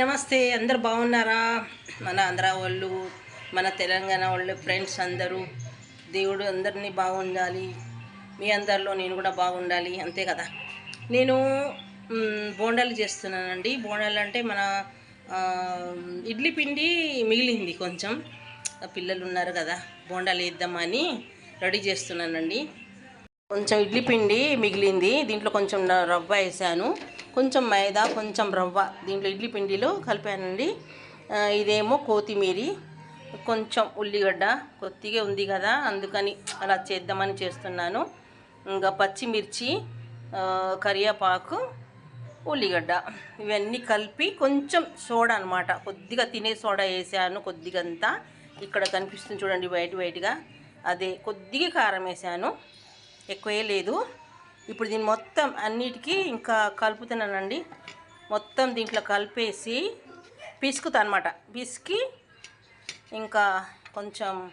నమస్తే అందరు బాగున్నారా? మన ఆంధ్ర వాళ్ళు మన తెలంగాణ వాళ్ళు ఫ్రెండ్స్ అందరూ దేవుడు అందరినీ బాగుండాలి. మీ అందరిలో నేను కూడా బాగుండాలి అంతే కదా? నేను బోండాలు చేస్తున్నానండి. బోండాలు అంటే మన ఇడ్లీ పిండి మిగిలింది కొంచెం. పిల్లలు ఉన్నారు కదా బోండాలు వేద్దామని రెడీ చేస్తున్నానండి. కొంచెం ఇడ్లీ పిండి మిగిలింది. దీంట్లో కొంచెం రవ్వ వేసాను. కొంచెం మైదా కొంచెం రవ్వ దీంట్లో ఇడ్లీ పిండిలో కలిపానండి. ఇదేమో కొత్తిమీరి కొంచెం ఉల్లిగడ్డ కొద్దిగా ఉంది కదా అందుకని అలా చేద్దామని చేస్తున్నాను. ఇంకా పచ్చిమిర్చి కరివేపాకు ఉల్లిగడ్డ ఇవన్నీ కలిపి కొంచెం సోడా అనమాట కొద్దిగా తినే సోడా వేసాను కొద్దిగంతా. ఇక్కడ కనిపిస్తుంది చూడండి వైట్ వైట్గా అదే కొద్దిగా కారం వేసాను. ఎక్కువే లేదు. ఇప్పుడు దీన్ని మొత్తం అన్నిటికీ ఇంకా కలుపుతున్నానండి. మొత్తం దీంట్లో కలిపేసి పిసుకుతా అనమాట పిసికి ఇంకా కొంచెం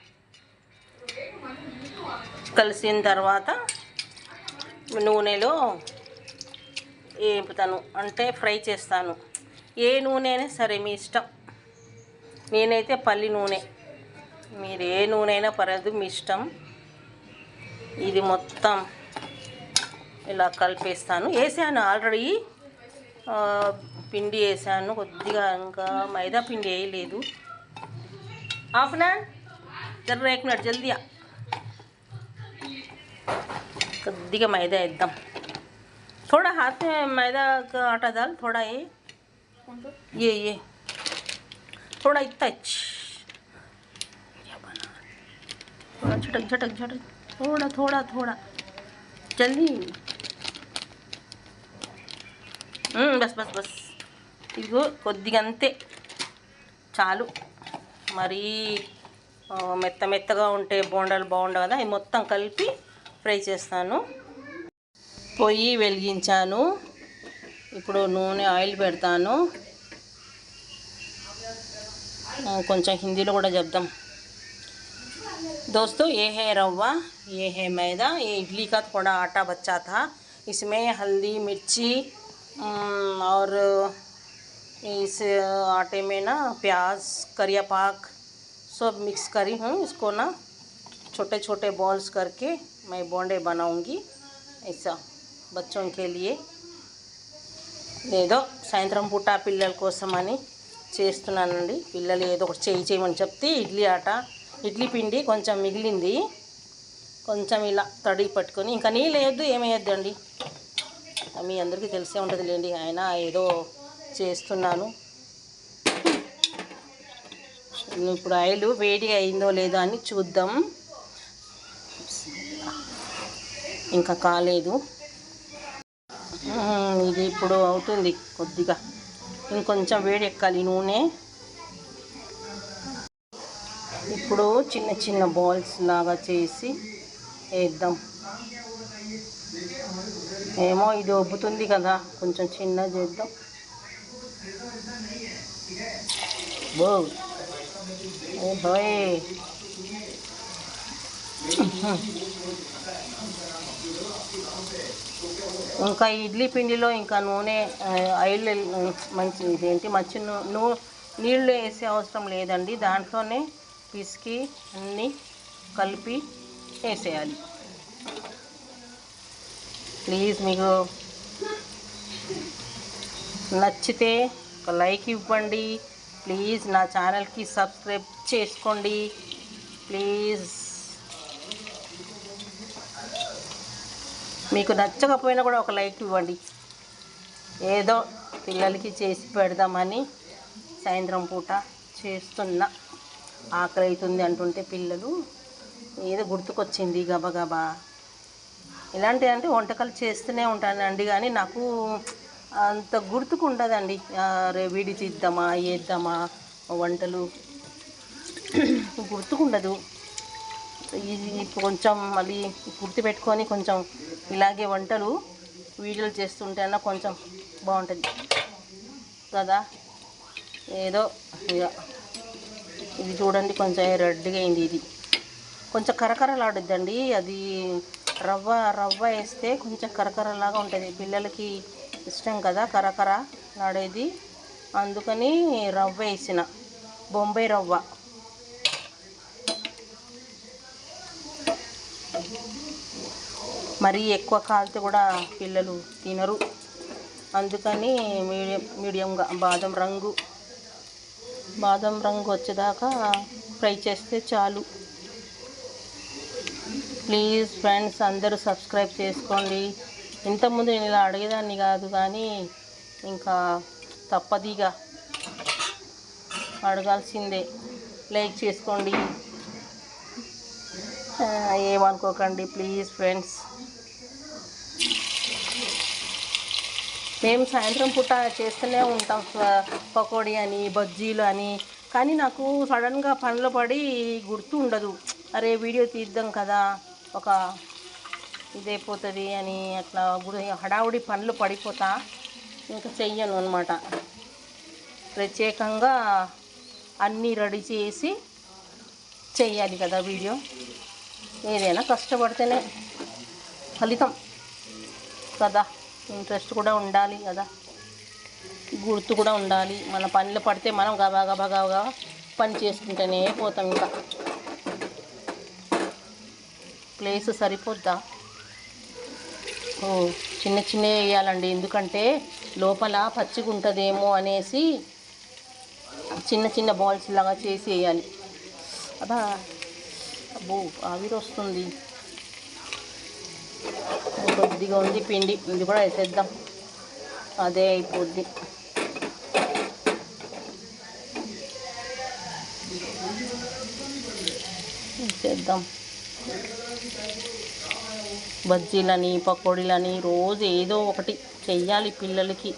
కలిసిన తర్వాత నూనెలో వేపుతాను అంటే ఫ్రై చేస్తాను. ఏ నూనె అయినా సరే మీ ఇష్టం. నేనైతే పల్లి నూనె. మీరు ఏ నూనె అయినా పర్వాలేదు మీ ఇష్టం. ఇది మొత్తం ఇలా కలిపేస్తాను వేసాను ఆల్రెడీ ఆ, పిండి వేసాను కొద్దిగా ఇంకా మైదా పిండి వేయలేదు హాఫ్ అన్ అవర్ జర एक मिनट जल्दी आ కొద్దిగా మైదా వేద్దాం थोड़ा हाथ में मैदा का आटा डाल थोड़ा ये ये ये थोड़ा इतना अच्छ क्या बना थोड़ा झटक झटक झटक थोड़ा थोड़ा थोड़ा जल्दी మ్మ్, బస్ బస్ బస్ ఇదిగో కొద్దిగా అంతే చాలు మరీ ఆ, మెత్త మెత్తగా ఉంటే బోండాలు బాగుండవు కదా ఇది మొత్తం కలిపి ఫ్రై చేస్తాను పొయ్యి వెలిగించాను ఇప్పుడు నూనె ఆయిల్ పెడతాను ఆ, కొంచెం హిందీలో కూడా చెప్దాం दोस्तों ये है रवा ये है मैदा ये इडली का थोड़ा आटा बचा था इसमें हल्दी मिर्ची अम, और इस आटे में ना प्याज करिया पाक सब मिक्स करी हूँ इसको ना छोटे छोटे बॉल्स करके मैं बोंडे बनाऊंगी ऐसा बच्चों के लिए ఏదో సాయంత్రం పూట పిల్లల కోసం అని చేస్తున్నానండి పిల్లలు ఏదో ఒకటి చేయి చేయమని చెప్తే ఇడ్లీ ఆట ఇడ్లీ పిండి కొంచెం మిగిలింది కొంచెం ఇలా తడి పట్టుకొని ఇంకా నీళ్ళు వేయద్దు ఏమేయద్దు అండి మీ అందరికీ తెలిసే ఉంటుంది లేండి ఆయన ఏదో చేస్తున్నాను. ఇప్పుడు ఆయిల్ వేడిగా అయిందో లేదో అని చూద్దాం. ఇంకా కాలేదు. ఇది ఇప్పుడు అవుతుంది కొద్దిగా. ఇంకొంచెం వేడి ఎక్కాలి నూనె. ఇప్పుడు చిన్న చిన్న బాల్స్ లాగా చేసి వేద్దాం. ఏమో ఇది ఒబ్బుతుంది కదా కొంచెం చిన్న చేద్దాం. బో. బాయ్. ఇంకా ఇడ్లీ పిండిలో ఇంకా నూనె ఆయిల్ మంచి ఇదేంటి మంచి నూ నీళ్ళు వేసే అవసరం లేదండి. దాంట్లోనే పిసికి అన్నీ కలిపి వేసేయాలి. ప్లీజ్ మీకు నచ్చితే ఒక లైక్ ఇవ్వండి. ప్లీజ్ నా ఛానల్కి సబ్స్క్రైబ్ చేసుకోండి. ప్లీజ్. మీకు నచ్చకపోయినా కూడా ఒక లైక్ ఇవ్వండి. ఏదో పిల్లలకి చేసి పెడదామని సాయంత్రం పూట చేస్తున్నా. ఆకలి అవుతుంది అంటుంటే పిల్లలు ఏదో గుర్తుకొచ్చింది గబగబా. ఇలాంటి అంటే వంటకాలు చేస్తూనే ఉంటానండి కానీ నాకు అంత గుర్తుకుండదండి ఆ, రే వీడి వేద్దామా వంటలు గుర్తుకుండదు ఇది కొంచెం మళ్ళీ గుర్తుపెట్టుకొని కొంచెం ఇలాగే వంటలు వీడియోలు చేస్తుంటే అన్న కొంచెం బాగుంటుంది కదా. ఏదో ఇక ఇది చూడండి కొంచెం రెడ్గా అయింది ఇది. కొంచెం కరకరలాడుద్దండి అది రవ్వ రవ్వ వేస్తే కొంచెం కరకరలాగా ఉంటుంది. పిల్లలకి ఇష్టం కదా కరకర లాడేది అందుకని రవ్వ వేసిన. బొంబాయి రవ్వ. మరీ ఎక్కువ కాలితే కూడా పిల్లలు తినరు. అందుకని మీడియం మీడియంగా బాదం రంగు. బాదం రంగు వచ్చేదాకా ఫ్రై చేస్తే చాలు. ప్లీజ్ ఫ్రెండ్స్ అందరూ సబ్స్క్రైబ్ చేసుకోండి. ఇంతకుముందు నేను ఇలా అడిగేదాన్ని కాదు కానీ ఇంకా తప్పదిగా అడగాల్సిందే. లైక్ చేసుకోండి. ఏమనుకోకండి ప్లీజ్ ఫ్రెండ్స్. మేము సాయంత్రం పూట చేస్తూనే ఉంటాం పకోడీ అని బజ్జీలు అని. కానీ నాకు సడన్గా పనిలో పడి గుర్తు ఉండదు అరే వీడియో తీద్దాం కదా. ఒక ఇదైపోతుంది అని అట్లా గుడి హడావుడి పనులు పడిపోతా ఇంకా చెయ్యను అనమాట ప్రత్యేకంగా అన్నీ రెడీ చేసి చెయ్యాలి కదా వీడియో. ఏదైనా కష్టపడితేనే ఫలితం కదా. ఇంట్రెస్ట్ కూడా ఉండాలి కదా. గుర్తు కూడా ఉండాలి. మన పనులు పడితే మనం గబా గబా గబా పని చేసుకుంటేనే పోతాం ఇంకా. ప్లేస్ సరిపోద్దా? ఓ చిన్న చిన్న వేయాలండి. ఎందుకంటే లోపల పచ్చిగా ఉంటుందేమో అనేసి చిన్న చిన్న బాల్స్ లాగా చేసి వేయాలి. అదా అబ్బో ఆవిరి వస్తుంది. కొద్దిగా ఉంది పిండి. ఇది కూడా వేసేద్దాం. అదే అయిపోద్ది. వేసేద్దాం బజ్జీలని పకోడీలని రోజు ఏదో ఒకటి చెయ్యాలి పిల్లలకి.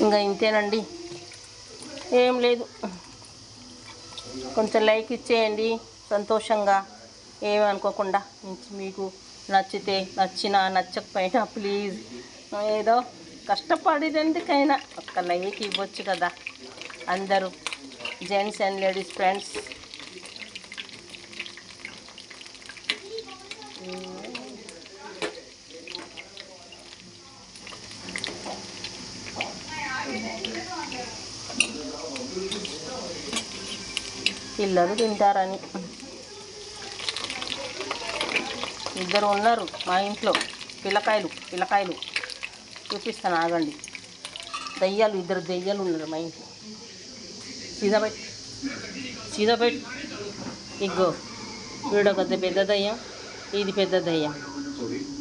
ఇంకా ఇంతేనండి. ఏం లేదు. కొంచెం లైక్ ఇచ్చేయండి. సంతోషంగా. ఏమనుకోకుండా. మీకు నచ్చితే నచ్చినా నచ్చకపోయినా ప్లీజ్. ఏదో కష్టపడేందుకైనా ఒక్క లైక్ ఇవ్వచ్చు కదా. అందరూ జెంట్స్ అండ్ లేడీస్ ఫ్రెండ్స్. పిల్లలు తింటారని. ఇద్దరు ఉన్నారు మా ఇంట్లో. పిల్లకాయలు పిల్లకాయలు. చూపిస్తాను ఆగండి. దయ్యాలు ఇద్దరు దయ్యాలు ఉన్నారు మా ఇంట్లో. సీదాబెట్ సీదాబెట్ సీదా ఇగ్గో వీడొక పెద్ద దయ్యం ఇది పెద్ద దయ్యం.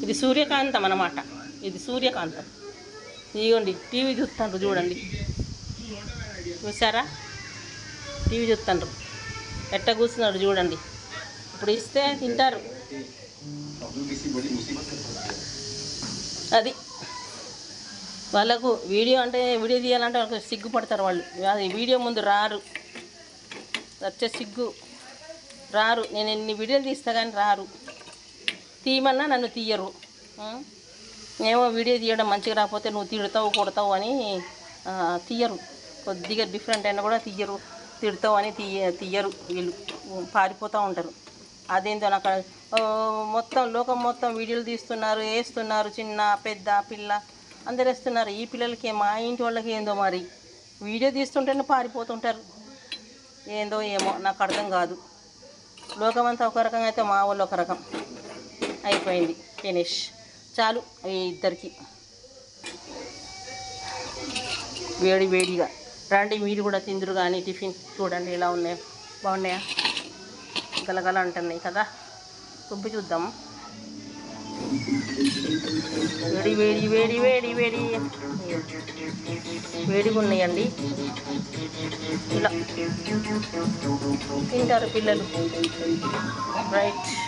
ఇది సూర్యకాంతం అన్నమాట. ఇది సూర్యకాంతం. ఇదిగోండి టీవీ చూస్తుండ్రు చూడండి. చూసారా టీవీ చూస్తుండ్రు. ఎట్ట కూర్చున్నాడు చూడండి. ఇప్పుడు ఇస్తే తింటారు. అది. వాళ్ళకు వీడియో అంటే వీడియో తీయాలంటే వాళ్ళకి సిగ్గుపడతారు వాళ్ళు. అది వీడియో ముందు రారు. వచ్చే సిగ్గు. రారు. నేను ఎన్ని వీడియోలు తీస్తా కానీ రారు. తీయమన్నా నన్ను తీయరు. ఏమో వీడియో తీయడం మంచిగా రాకపోతే నువ్వు తిడతావు కొడతావు అని తీయరు. కొద్దిగా డిఫరెంట్ అయినా కూడా తీయరు. తిడతావు అని తీయ తీయరు వీళ్ళు. పారిపోతూ ఉంటారు. అదేందో నాకు మొత్తం లోకం మొత్తం వీడియోలు తీస్తున్నారు వేస్తున్నారు చిన్న పెద్ద పిల్ల. అందరు వేస్తున్నారు. ఈ పిల్లలకి మా ఇంటి వాళ్ళకి ఏందో మరి? వీడియో తీస్తుంటేనే పారిపోతుంటారు. ఏందో ఏమో నాకు అర్థం కాదు. లోకం అంతా ఒక రకంగా అయితే మా వాళ్ళు ఒక రకం. అయిపోయింది. ఫినిష్. చాలు ఈ ఇద్దరికి. వేడి వేడిగా. రండి మీరు కూడా తిందురు కానీ టిఫిన్ చూడండి ఎలా ఉన్నాయో. బాగున్నాయా? గలగల అంటున్నాయి కదా. రుబ్బి చూద్దాం. వేడి వేడి వేడి వేడి వేడి. వేడిగా ఉన్నాయండి. ఇలా. తింటారు పిల్లలు. రైట్.